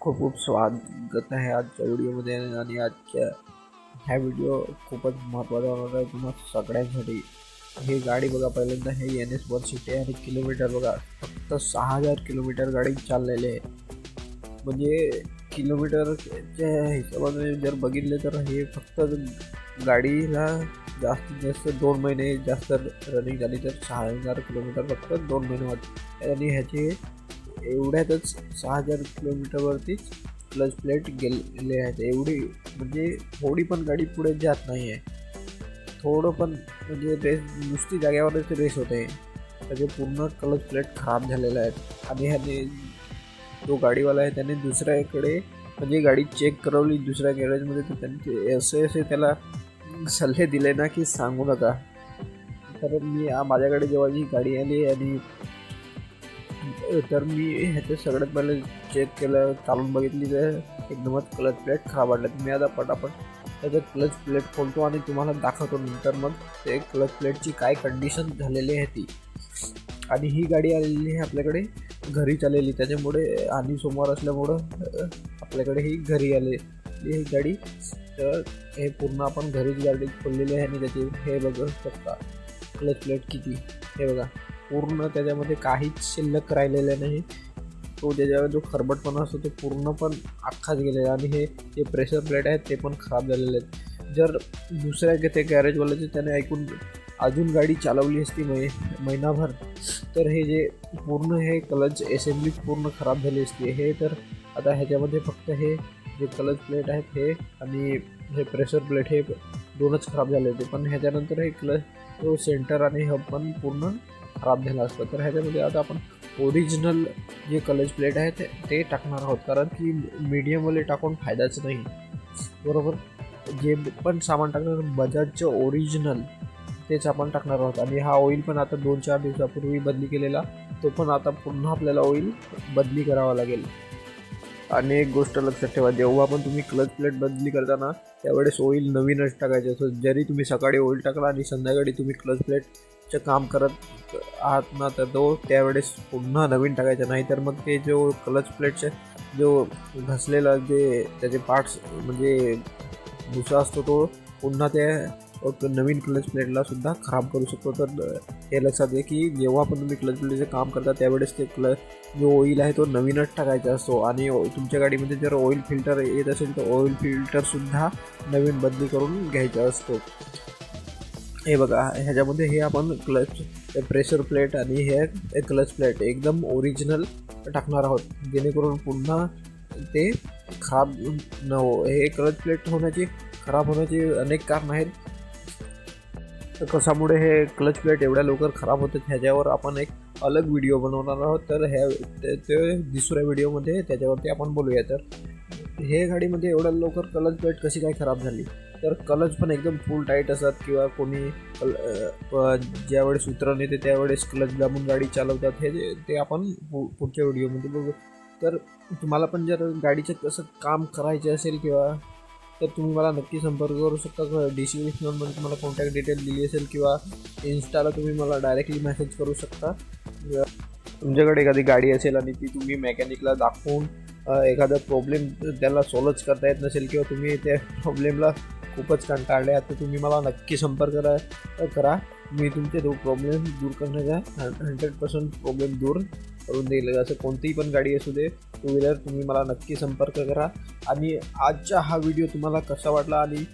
खूप खूप स्वागत आहे आजच्या व्हिडिओमध्ये आणि आजच्या ह्या व्हिडिओ खूपच महत्त्वाचा होणार आहे. तुम्हा सगळ्यांसाठी. ही गाडी बघा पहिल्यांदा हे एन एस वन सिटी आणि किलोमीटर बघा फक्त सहा हजार किलोमीटर गाडी चाललेली आहे. म्हणजे किलोमीटरच्या हिशोबाने जर बघितले तर हे फक्त गाडीला जास्तीत जास्त दोन महिने जास्त रनिंग झाली तर सहा हजार किलोमीटर फक्त दोन महिने वाटते आणि ह्याचे एवढ्यातच सहा हजार किलोमीटरवरतीच क्लच प्लेट गेलेले आहेत. एवढी म्हणजे थोडी पण गाडी पुढे जात नाही आहे थोडं पण म्हणजे रेस नुसती जाग्यावरच रेस होते. त्याचे पूर्ण क्लच प्लेट खराब झालेले आहेत. आणि ह्याने जो गाडीवाला आहे त्याने दुसऱ्याकडे म्हणजे गाडी चेक करवली. दुसऱ्या गॅरेजमध्ये तर त्यांनी असे असे त्याला सल्ले दिले ना की सांगू नका. तर मी माझ्याकडे जेव्हा ही गाडी आली आणि तर मी ह्याचं सगळ्यात पहिले चेक केलं चालून बघितली तर एकदमच क्लच प्लेट खराब वाटलं मी आता पटापट त्याचं क्लच प्लेट खोलतो आणि तुम्हाला दाखवतो नंतर मग ते क्लच प्लेटची काय कंडिशन झालेली आहे ती. आणि ही गाडी आलेली आहे आपल्याकडे घरी चाललेली त्याच्यामुळे आणि सोमवार असल्यामुळं आपल्याकडे ही घरी आलेली ही गाडी. तर हे पूर्ण आपण घरीच गाडी खोललेली आहे आणि त्याची हे बघू शकता क्लच प्लेट किती. हे बघा. पूर्ण त्याच्यामध्ये काहीच शिल्लक राहिलेलं नाही. तो त्याच्यावर जो खरबटपणा असतो तो पूर्ण पण अख्खाच गेलेला आहे आणि हे जे प्रेशर प्लेट आहेत ते पण खराब झालेले आहेत. जर दुसऱ्या ते गॅरेजवाल्याचे त्याने ऐकून अजून गाडी चालवली असती मै महिनाभर तर हे जे पूर्ण हे कलच असेंब्ली पूर्ण खराब झाली असती. हे तर आता ह्याच्यामध्ये फक्त हे जे कलच प्लेट आहेत हे आणि हे प्रेशर प्लेट हे दोनच खराब झाले होते. पण ह्याच्यानंतर हे क्लच तो सेंटर आणि हब पण पूर्ण खराब झाला असतं. तर ह्याच्यामध्ये आता आपण ओरिजिनल जे कलच प्लेट आहे ते ते टाकणार आहोत. कारण की मीडियमवाले टाकून फायदाच नाही. बरोबर? जे पण सामान टाकणार बजाजचं ओरिजिनल तेच आपण टाकणार आहोत. आणि हा ऑइल पण आता दोन चार दिवसापूर्वी बदली केलेला. तो पण आता पुन्हा आपल्याला ऑइल बदली करावा लागेल. आणि एक गोष्ट लक्षात ठेवा जेव्हा पण तुम्ही क्लच प्लेट बदली करताना त्यावेळेस ऑइल नवीनच टाकायचं असं जरी तुम्ही सकाळी ऑइल टाकला आणि संध्याकाळी तुम्ही क्लच प्लेट चं काम करत आहात ना तर तो त्यावेळेस पुन्हा नवीन टाकायचा. नाही तर मग ते जो क्लच प्लेटचे जो घसलेला जे त्याचे पार्ट्स म्हणजे भुसा असतो तो पुन्हा त्या नवीन क्लच प्लेटला सुद्धा खराब करू शकतो. तर हे लक्षात घे की जेव्हा पण तुम्ही क्लच प्लेटचे काम करता त्यावेळेस ते क्ल जो ऑइल आहे तो नवीनच टाकायचा असतो. आणि ओ- तुमच्या गाडीमध्ये जर ऑइल फिल्टर येत असेल तर ऑइल फिल्टरसुद्धा नवीन बदली करून घ्यायचा असतो. हे बघा ह्याच्यामध्ये हे आपण क्लच प्रेशर प्लेट आणि हे क्लच प्लेट एकदम ओरिजिनल टाकणार आहोत. जेणेकरून पुन्हा ते खराब न हो हे क्लच प्लेट होण्याची खराब होण्याची अनेक कारण आहेत. कशामुळे हे क्लच प्लेट एवढ्या लवकर खराब होतात ह्याच्यावर आपण एक अलग व्हिडिओ बनवणार आहोत. तर ह्या ते दुसऱ्या व्हिडिओमध्ये त्याच्यावरती आपण बोलूया. तर हे गाडीमध्ये एवढ्या लवकर कलच प्लेट कशी काय खराब झाली? तर कलच पण एकदम फुल टाईट असतात किंवा कोणी कल ज्यावेळेस उतरण येते त्यावेळेस क्लच दाबून गाडी चालवतात. हे ते आपण पु पुढच्या व्हिडिओमध्ये बघू. तर तुम्हाला पण जर गाडीचं कसं काम करायचे असेल किंवा तर तुम्ही मला नक्की संपर्क करू शकता. डिस्क्रिप्शनमध्ये तुम्हाला कॉन्टॅक्ट डिटेल दिली असेल किंवा इन्स्टाला तुम्ही मला डायरेक्टली मेसेज करू शकता. तुमच्याकडे एखादी गाडी असेल आणि ती तुम्ही मेकॅनिकला दाखवून एखादा प्रॉब्लेम त्याला सॉल्वच करता येत नसेल किंवा तुम्ही त्या प्रॉब्लेमला खूपच कंटाळले आहात तर तुम्ही मला नक्की संपर्क करा करा. मी तुमचे तो प्रॉब्लेम दूर करण्याचा हंड्रेड पर्सेंट प्रॉब्लेम दूर करून देईल. असं कोणतीही पण गाडी असू दे टू व्हीलर तुम्ही मला नक्की संपर्क करा. आणि आजचा हा व्हिडिओ तुम्हाला कसा वाटला आणि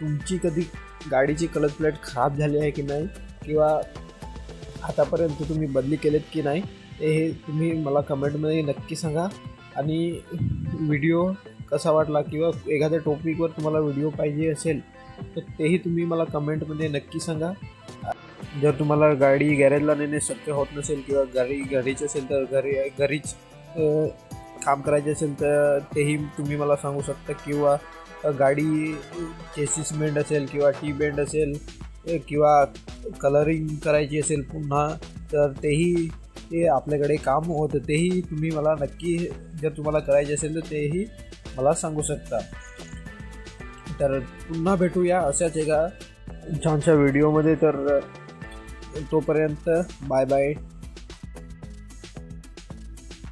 तुमची कधी गाडीची कलर प्लेट खराब झाली आहे की नाही? किंवा आतापर्यंत तुम्ही बदली केलेत की नाही? ते हे तुम्ही मला कमेंटमध्ये नक्की सांगा. आणि व्हिडिओ कसा वाटला किंवा एखाद्या टॉपिकवर तुम्हाला व्हिडिओ पाहिजे असेल तर तेही तुम्ही मला कमेंटमध्ये नक्की सांगा. जर तुम्हाला गाडी गॅरेजला नेणे शक्य होत नसेल किंवा घरी घरीच असेल तर घरी घरीच काम करायचे असेल तर तेही तुम्ही मला सांगू शकता. किंवा गाडी चेसिस बेंड असेल किंवा टी बेंड असेल किंवा कलरिंग करायची असेल पुन्हा तर तेही ते आपल्याकडे काम होतं तेही तुम्ही मला नक्की जर तुम्हाला करायचे असेल तर तेही मला सांगू शकता. तर पुन्हा भेटूया अशाच एका छानशा व्हिडिओमध्ये. तर तोपर्यंत बाय बाय.